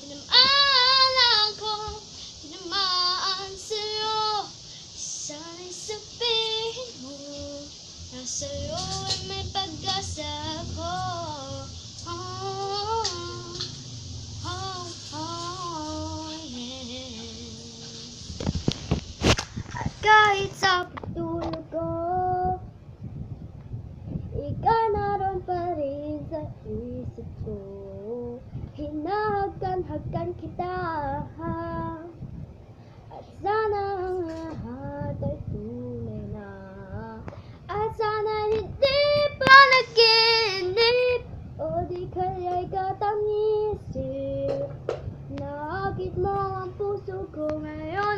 tinamaan ako Tinamaan sa'yo Sana'y sabihin mo Na sa'yo ay may pag-asa ako oh, oh, oh, yeah. Kahit sa masasagutan kita At sana ang lahat ay tunay na. At sana hindi pa naginip O di kaya'y katangisip Nakakit mo ang puso ko ngayon.